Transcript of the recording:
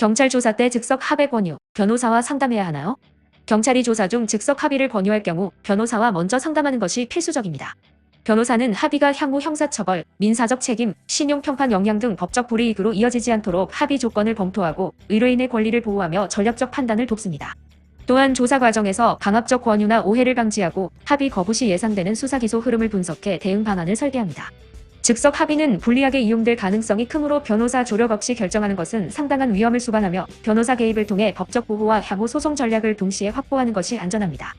경찰 조사 때 즉석 합의 권유, 변호사와 상담해야 하나요? 경찰이 조사 중 즉석 합의를 권유할 경우 변호사와 먼저 상담하는 것이 필수적입니다. 변호사는 합의가 향후 형사처벌, 민사적 책임, 신용평판 영향 등 법적 불이익으로 이어지지 않도록 합의 조건을 검토하고 의뢰인의 권리를 보호하며 전략적 판단을 돕습니다. 또한 조사 과정에서 강압적 권유나 오해를 방지하고 합의 거부 시 예상되는 수사 기소 흐름을 분석해 대응 방안을 설계합니다. 즉석 합의는 불리하게 이용될 가능성이 크므로 변호사 조력 없이 결정하는 것은 상당한 위험을 수반하며 변호사 개입을 통해 법적 보호와 향후 소송 전략을 동시에 확보하는 것이 안전합니다.